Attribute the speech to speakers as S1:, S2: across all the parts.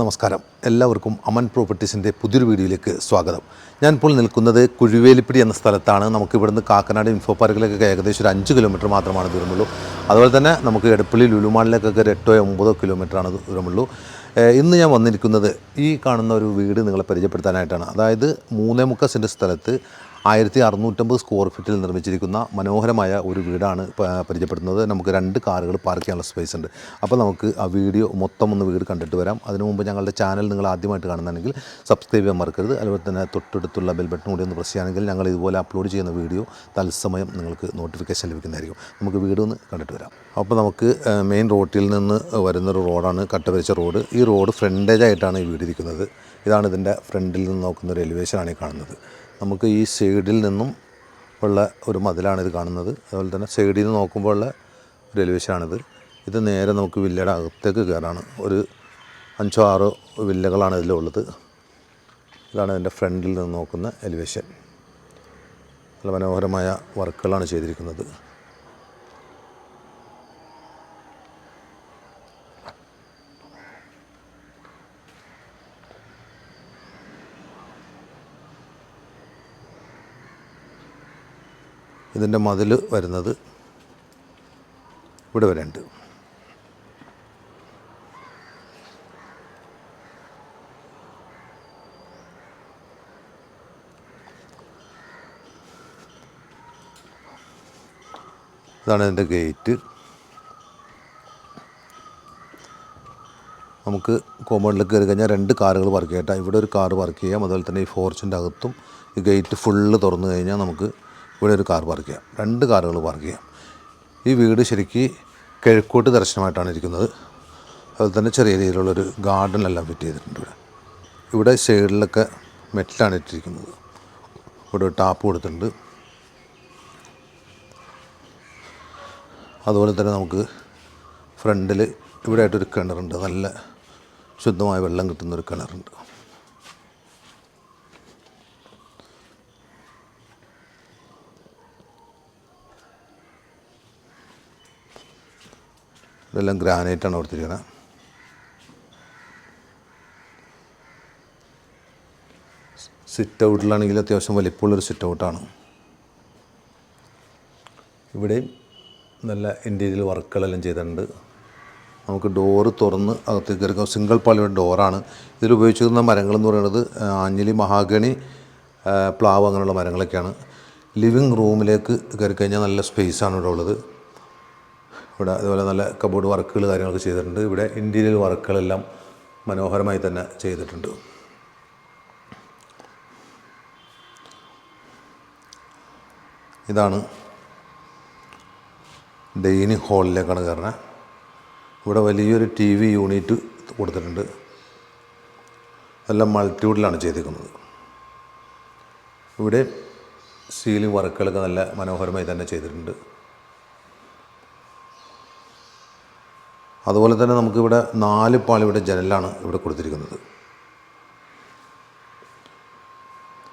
S1: നമസ്കാരം. എല്ലാവർക്കും അമൻ പ്രോപ്പർട്ടീസിന്റെ പുതിയൊരു വീഡിയോയിലേക്ക് സ്വാഗതം. ഞാനിപ്പോൾ നിൽക്കുന്നത് കുഴിവേലിപ്പിടി എന്ന സ്ഥലത്താണ്. നമുക്ക് ഇവിടുന്ന് കാക്കനാട് ഇൻഫോ പാർക്കിലേക്കൊക്കെ ഏകദേശം ഒരു അഞ്ച് കിലോമീറ്റർ മാത്രമാണ് ദൂരമുള്ളൂ. അതുപോലെ തന്നെ നമുക്ക് എടപ്പള്ളി ലുലുമാളിലേക്കൊക്കെ ഒരു എട്ടോ ഒമ്പതോ കിലോമീറ്ററാണ് ദൂരമുള്ളൂ. ഇന്ന് ഞാൻ വന്നിരിക്കുന്നത് ഈ കാണുന്ന ഒരു വീട് നിങ്ങളെ പരിചയപ്പെടുത്താനായിട്ടാണ്. അതായത് മൂന്നേ സെന്റ് സ്ഥലത്ത് ആയിരത്തി അറുന്നൂറ്റമ്പത് സ്ക്വയർ ഫീറ്റിൽ നിർമ്മിച്ചിരിക്കുന്ന മനോഹരമായ ഒരു വീടാണ് പരിചയപ്പെടുന്നത്. നമുക്ക് രണ്ട് കാറുകൾ പാർക്ക് ചെയ്യാനുള്ള സ്പേസ് ഉണ്ട്. അപ്പോൾ നമുക്ക് ആ വീഡിയോ മൊത്തം ഒന്ന് വീട് കണ്ടിട്ട് വരാം. അതിനു മുമ്പ് ഞങ്ങളുടെ ചാനൽ നിങ്ങൾ ആദ്യമായിട്ട് കാണുന്നുണ്ടെങ്കിൽ സബ്സ്ക്രൈബ് ചെയ്യാൻ മറക്കരുത്. അതുപോലെ തന്നെ തൊട്ടടുത്തുള്ള ബെൽ ബട്ടൺ കൂടി ഒന്ന് പ്രസ് ചെയ്യുകയാണെങ്കിൽ ഞങ്ങൾ ഇതുപോലെ അപ്ലോഡ് ചെയ്യുന്ന വീഡിയോ തത്സമയം നിങ്ങൾക്ക് നോട്ടിഫിക്കേഷൻ ലഭിക്കുന്നതായിരിക്കും. നമുക്ക് വീട് ഒന്ന് കണ്ടിട്ട് വരാം. അപ്പോൾ നമുക്ക് മെയിൻ റോട്ടിൽ നിന്ന് വരുന്നൊരു റോഡാണ് കട്ടവരിച്ച റോഡ് ഈ റോഡ് ഫ്രണ്ടേജായിട്ടാണ് ഈ വീട് ഇരിക്കുന്നത്. ഇതാണ് ഇതിന്റെ ഫ്രണ്ടിൽ നിന്ന് നോക്കുന്ന ഒരു എലിവേഷനാണ് ഈ കാണുന്നത്. നമുക്ക് ഈ സൈഡിൽ നിന്നും ഉള്ള ഒരു മതിലാണിത് കാണുന്നത്. അതുപോലെ തന്നെ സൈഡിൽ നിന്ന് നോക്കുമ്പോൾ ഉള്ള ഒരു എലിവേഷനാണിത്. ഇത് നേരെ നമുക്ക് വില്ലയുടെ അകത്തേക്ക് കയറാണ്. ഒരു അഞ്ചോ ആറോ വില്ലകളാണ് ഇതിലുള്ളത്. ഇതാണ് ഇതിന്റെ ഫ്രണ്ടിൽ നിന്ന് നോക്കുന്ന എലിവേഷൻ. നല്ല മനോഹരമായ വർക്കുകളാണ് ചെയ്തിരിക്കുന്നത്. ഇതിന്റെ മതിൽ വരുന്നത് ഇവിടെ വരെ ഉണ്ട്. ഇതാണ് ഇതിന്റെ ഗേറ്റ്. നമുക്ക് കോമ്പൗണ്ടിലേക്ക് കയറി കഴിഞ്ഞാൽ രണ്ട് കാറുകൾ പാർക്ക് ചെയ്യാം ഇവിടെ ഒരു കാർ പാർക്ക് ചെയ്യാം. അതുപോലെ തന്നെ ഈ ഫോർച്ചിന്റെ അകത്തും ഈ ഗേറ്റ് ഫുള്ള് തുറന്നു കഴിഞ്ഞാൽ നമുക്ക് ഇവിടെ ഒരു കാർ പാർക്ക് ചെയ്യാം. രണ്ട് കാറുകൾ പാർക്ക് ചെയ്യാം. ഈ വീട് ശരിക്ക് കിഴക്കോട്ട് ദർശനമായിട്ടാണ് ഇരിക്കുന്നത്. അതുപോലെ തന്നെ ചെറിയ രീതിയിലുള്ളൊരു ഗാർഡനെല്ലാം ഫിറ്റ് ചെയ്തിട്ടുണ്ട് ഇവിടെ. ഇവിടെ സൈഡിലൊക്കെ മെറ്റിലാണ് ഇട്ടിരിക്കുന്നത്. ഇവിടെ ടാപ്പ് കൊടുത്തിട്ടുണ്ട്. അതുപോലെ തന്നെ നമുക്ക് ഫ്രണ്ടിൽ ഇവിടെ ആയിട്ടൊരു കിണറുണ്ട്. നല്ല ശുദ്ധമായ വെള്ളം കിട്ടുന്നൊരു കിണറുണ്ട്. ഇതെല്ലാം ഗ്രാനൈറ്റാണ് കൊടുത്തിരിക്കുന്നത് സിറ്റ് ഔട്ടിലാണെങ്കിൽ അത്യാവശ്യം വലിപ്പമുള്ളൊരു സിറ്റ് ഔട്ടാണ് ഇവിടെയും നല്ല ഇന്റീരിയൽ വർക്കുകളെല്ലാം ചെയ്തിട്ടുണ്ട്. നമുക്ക് ഡോറ് തുറന്ന് അകത്തേക്ക് കയറിക്കാം സിംഗിൾ പാളിയുടെ ഡോറാണ് ഇതിൽ ഉപയോഗിച്ചിരുന്ന മരങ്ങളെന്ന് പറയുന്നത് അഞ്ജലി മഹാഗണി പ്ലാവ് അങ്ങനെയുള്ള മരങ്ങളൊക്കെയാണ്. ലിവിങ് റൂമിലേക്ക് കയറി കഴിഞ്ഞാൽ നല്ല സ്പേസാണ് ഇവിടെ ഉള്ളത്. ഇവിടെ അതുപോലെ നല്ല കബോർഡ് വർക്കുകൾ കാര്യങ്ങളൊക്കെ ചെയ്തിട്ടുണ്ട്. ഇവിടെ ഇന്റീരിയൽ വർക്കുകളെല്ലാം മനോഹരമായി തന്നെ ചെയ്തിട്ടുണ്ട്. ഇതാണ് ഡൈനിങ് ഹാളിലേക്കാണ് കയറുന്നത് ഇവിടെ വലിയൊരു ടി വി യൂണിറ്റ് കൊടുത്തിട്ടുണ്ട്. എല്ലാം മൾട്ടിവുഡിലാണ് ചെയ്തിരിക്കുന്നത്. ഇവിടെ സീലിംഗ് വർക്കുകളൊക്കെ നല്ല മനോഹരമായി തന്നെ ചെയ്തിട്ടുണ്ട്. അതുപോലെ തന്നെ നമുക്കിവിടെ നാല് പാളിയുടെ ജനലാണ് ഇവിടെ കൊടുത്തിരിക്കുന്നത്.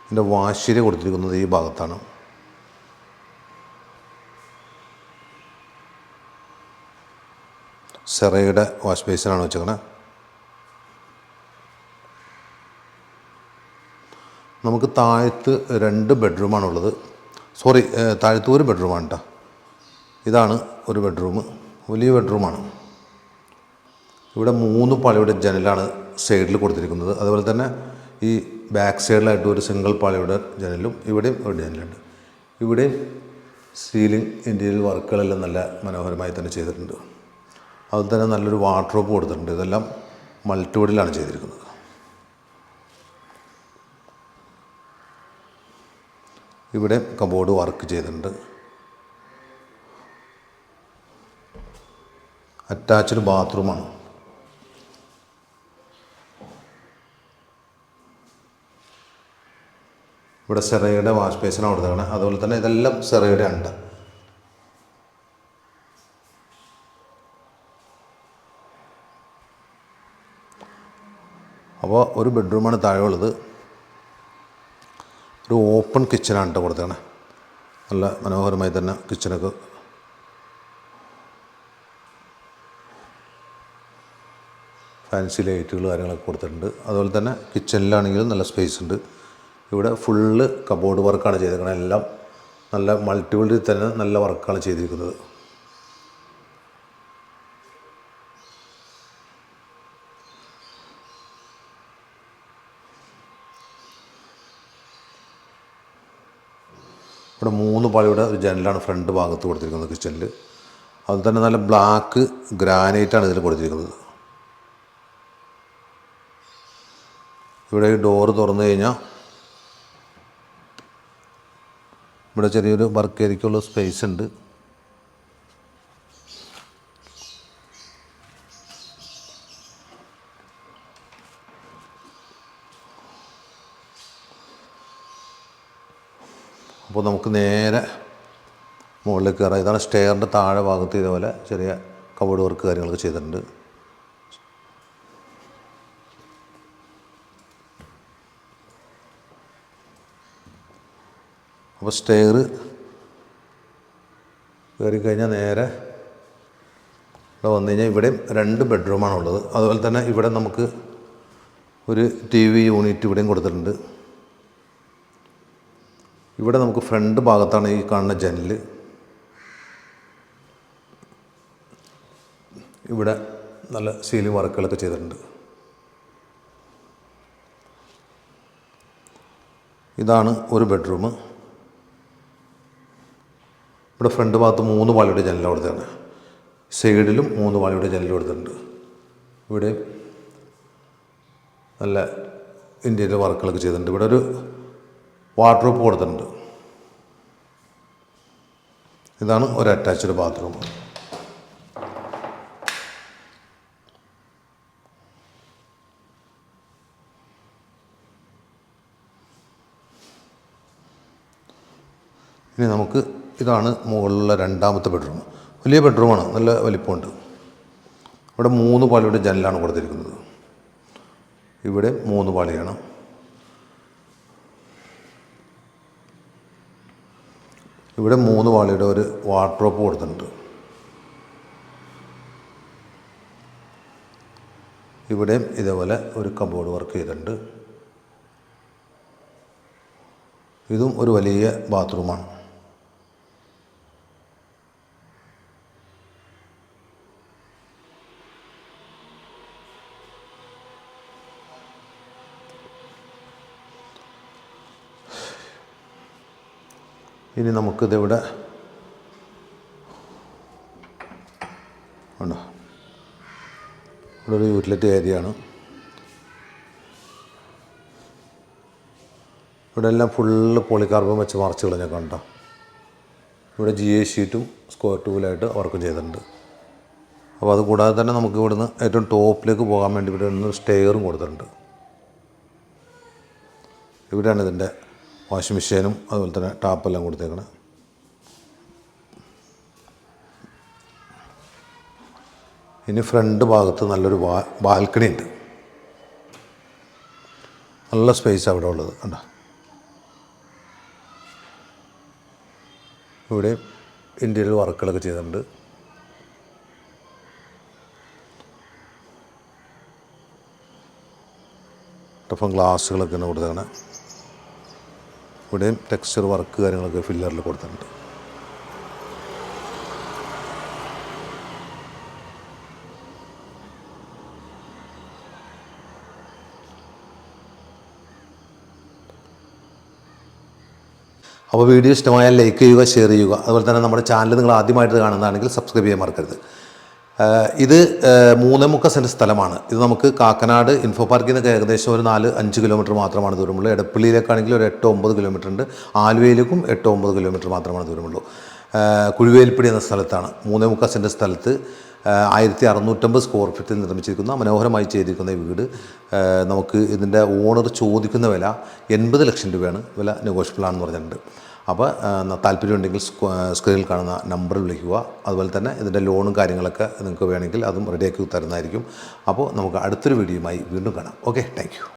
S1: ഇതിന്റെ വാശിര കൊടുത്തിരിക്കുന്നത് ഈ ഭാഗത്താണ്. സെറയുടെ വാഷ് ബേസിനാണ് വെച്ചേക്കണേ. നമുക്ക് താഴത്ത് രണ്ട് ബെഡ്റൂമാണുള്ളത്. സോറി താഴത്ത് ഒരു ബെഡ്റൂമാണ് കേട്ടോ ഇതാണ് ഒരു ബെഡ്റൂം. വലിയ ബെഡ്റൂമാണ്. ഇവിടെ മൂന്ന് പാളിയുടെ ജനലാണ് സൈഡിൽ കൊടുത്തിരിക്കുന്നത്. അതുപോലെ തന്നെ ഈ ബാക്ക് സൈഡിലായിട്ട് ഒരു സിംഗിൾ പാളിയുടെ ജനലും ഇവിടെയും ഒരു ജനലുണ്ട്. ഇവിടെയും സീലിംഗ് ഇന്റീരിയൽ വർക്കുകളെല്ലാം നല്ല മനോഹരമായി തന്നെ ചെയ്തിട്ടുണ്ട്. അതുപോലെ തന്നെ നല്ലൊരു വാർഡ്രോബ് കൊടുത്തിട്ടുണ്ട്. ഇതെല്ലാം മൾട്ടിവുഡിലാണ് ചെയ്തിരിക്കുന്നത്. ഇവിടെ കബോർഡ് വർക്ക് ചെയ്തിട്ടുണ്ട്. അറ്റാച്ച്ഡ് ബാത്റൂമാണ് ഇവിടെ സെറയുടെ വാഷ് ബേസിനാണ് കൊടുത്തേക്കണേ അതുപോലെ തന്നെ ഇതെല്ലാം സെറയുടെ ഉണ്ട് അപ്പോൾ ഒരു ബെഡ്റൂമാണ് താഴെയുള്ളത്. ഒരു ഓപ്പൺ കിച്ചനാണ് കേട്ടോ കൊടുത്തേക്കണേ നല്ല മനോഹരമായി തന്നെ കിച്ചനൊക്കെ. ഫാൻസി ലൈറ്റുകൾ കാര്യങ്ങളൊക്കെ കൊടുത്തിട്ടുണ്ട്. അതുപോലെ തന്നെ കിച്ചണിലാണെങ്കിലും നല്ല സ്പേസ് ഉണ്ട്. ഇവിടെ ഫുള്ള് കബോർഡ് വർക്കാണ് ചെയ്തിരിക്കുന്നത്. എല്ലാം നല്ല മൾട്ടിപ്പിളിൽ തന്നെ നല്ല വർക്കാണ് ചെയ്തിരിക്കുന്നത്. ഇവിടെ മൂന്ന് പാളിയുടെ ഒരു ജനലാണ് ഫ്രണ്ട് ഭാഗത്ത് കൊടുത്തിരിക്കുന്നത് കിച്ചണിൽ അതുപോലെ തന്നെ നല്ല ബ്ലാക്ക് ഗ്രാനൈറ്റാണ് ഇതിൽ കൊടുത്തിരിക്കുന്നത്. ഇവിടെ ഈ ഡോറ് തുറന്നു കഴിഞ്ഞാൽ ഇവിടെ ചെറിയൊരു വർക്ക് ഏരിയയ്ക്കുള്ള സ്പേസ് ഉണ്ട്. അപ്പോൾ നമുക്ക് നേരെ മുകളിലേക്ക് കയറാം. ഇതാണ് സ്റ്റെയറിന്റെ താഴെ ഭാഗത്ത് ഇതേപോലെ ചെറിയ കബോർഡ് വർക്ക് കാര്യങ്ങളൊക്കെ ചെയ്തിട്ടുണ്ട്. അപ്പോൾ സ്റ്റെയർ കയറി കഴിഞ്ഞാൽ നേരെ ഇവിടെ വന്നു കഴിഞ്ഞാൽ ഇവിടെയും രണ്ട് ബെഡ്റൂമാണ് ഉള്ളത് അതുപോലെ തന്നെ ഇവിടെ നമുക്ക് ഒരു ടി വി യൂണിറ്റ് ഇവിടെയും കൊടുത്തിട്ടുണ്ട്. ഇവിടെ നമുക്ക് ഫ്രണ്ട് ഭാഗത്താണ് ഈ കാണുന്ന ജനൽ ഇവിടെ നല്ല സീലിംഗ് വർക്കുകളൊക്കെ ചെയ്തിട്ടുണ്ട്. ഇതാണ് ഒരു ബെഡ്റൂം ഇവിടെ ഫ്രണ്ട് ഭാഗത്ത് മൂന്ന് പാളിയുടെ ജനൽ കൊടുത്തതാണ് സൈഡിലും മൂന്ന് പാളിയുടെ ജനൽ കൊടുത്തിട്ടുണ്ട് ഇവിടെ നല്ല ഇന്ത്യയിലെ വർക്കുകളൊക്കെ ചെയ്തിട്ടുണ്ട്. ഇവിടെ ഒരു വാട്ടർ വാർഡ്രോപ്പ് കൊടുത്തിട്ടുണ്ട്. ഇതാണ് ഒരു അറ്റാച്ച്ഡ് ബാത്റൂം ഇനി നമുക്ക് ഇതാണ് മുകളിലുള്ള രണ്ടാമത്തെ ബെഡ്റൂം വലിയ ബെഡ്റൂമാണ് നല്ല വലിപ്പമുണ്ട്. ഇവിടെ മൂന്ന് പാളിയുടെ ജനലാണ് കൊടുത്തിരിക്കുന്നത്. ഇവിടെ മൂന്ന് പാളിയാണ്. ഇവിടെ മൂന്ന് പാളിയുടെ ഒരു വാർഡ്രോപ്പ് കൊടുത്തിട്ടുണ്ട്. ഇവിടെയും ഇതേപോലെ ഒരു കബോർഡ് വർക്ക് ചെയ്തിട്ടുണ്ട്. ഇതും ഒരു വലിയ ബാത്റൂമാണ് ഇനി നമുക്കിതിവിടെ ഉണ്ടോ? ഇവിടെ ഒരു യൂട്ടിലിറ്റി ഏരിയയാണ്. ഇവിടെ എല്ലാം ഫുള്ള് പോളികാർബൺ വെച്ച് മറച്ച് കളഞ്ഞൊക്കെ കണ്ടോ ഇവിടെ ജി എ ഷീറ്റും സ്ക്വയർ ട്യൂബിലായിട്ട് വർക്ക് ചെയ്തിട്ടുണ്ട്. അപ്പോൾ അത് കൂടാതെ തന്നെ നമുക്ക് ഇവിടുന്ന് ഏറ്റവും ടോപ്പിലേക്ക് പോകാൻ വേണ്ടി ഇവിടെ നിന്ന് സ്റ്റെയറും കൊടുത്തിട്ടുണ്ട്. ഇവിടെയാണ് ഇതിന്റെ വാഷിംഗ് മെഷീനും അതുപോലെ തന്നെ ടാപ്പെല്ലാം കൊടുത്തേക്കണേ. ഇനി ഫ്രണ്ട് ഭാഗത്ത് നല്ലൊരു വാ ബാൽക്കണി ഉണ്ട്. നല്ല സ്പേസ് അവിടെ ഉള്ളത് കണ്ടോ? ഇവിടെ ഇന്ത്യയിൽ വർക്കുകളൊക്കെ ചെയ്തിട്ടുണ്ട്. ടഫൻ ഗ്ലാസ്സുകളൊക്കെ തന്നെ കൊടുത്തേക്കണേ. ഇവിടെയും ടെക്സ്ചർ വർക്ക് കാര്യങ്ങളൊക്കെ ഫില്ലറിൽ കൊടുത്തിട്ടുണ്ട്. അപ്പോൾ വീഡിയോ ഇഷ്ടമായാൽ ലൈക്ക് ചെയ്യുക ഷെയർ ചെയ്യുക. അതുപോലെ തന്നെ നമ്മുടെ ചാനൽ നിങ്ങൾ ആദ്യമായിട്ട് കാണുന്നതാണെങ്കിൽ സബ്സ്ക്രൈബ് ചെയ്യാൻ മറക്കരുത്. ഇത് മൂന്നേ മുക്ക സെന്റ് സ്ഥലമാണ്. ഇത് നമുക്ക് കാക്കനാട് ഇൻഫോ പാർക്കിൽ നിന്നൊക്കെ ഏകദേശം ഒരു നാല് അഞ്ച് കിലോമീറ്റർ മാത്രമാണ് ദൂരമുള്ളൂ. എടപ്പള്ളിയിലേക്കാണെങ്കിൽ ഒരു എട്ടോ ഒമ്പത് കിലോമീറ്റർ ഉണ്ട്. ആലുവയിലേക്കും എട്ടോ ഒമ്പത് കിലോമീറ്റർ മാത്രമാണ് ദൂരമുള്ളൂ. ആഹ് എന്ന സ്ഥലത്താണ്. മൂന്നേ മുക്ക സെന്റ് സ്ഥലത്ത് ആയിരത്തി അറുന്നൂറ്റമ്പത് സ്ക്വയർ ഫീറ്റിൽ നിർമ്മിച്ചിരിക്കുന്ന മനോഹരമായി ചെയ്തിരിക്കുന്ന ഈ വീട് നമുക്ക് ഇതിന്റെ ഓണർ ചോദിക്കുന്ന വില എൺപത് ലക്ഷം രൂപയാണ്. വില നെഗോഷ്യബിൾ ആണെന്ന് പറഞ്ഞിട്ടുണ്ട്. അപ്പോൾ താല്പര്യമുണ്ടെങ്കിൽ സ്ക്രീനിൽ കാണുന്ന നമ്പർ വിളിക്കുക. അതുപോലെ തന്നെ ഇതിന്റെ ലോണും കാര്യങ്ങളൊക്കെ നിങ്ങൾക്ക് വേണമെങ്കിൽ അതും റെഡിയാക്കി തരുന്നതായിരിക്കും. അപ്പോൾ നമുക്ക് അടുത്തൊരു വീഡിയോയുമായി വീണ്ടും കാണാം. Okay thank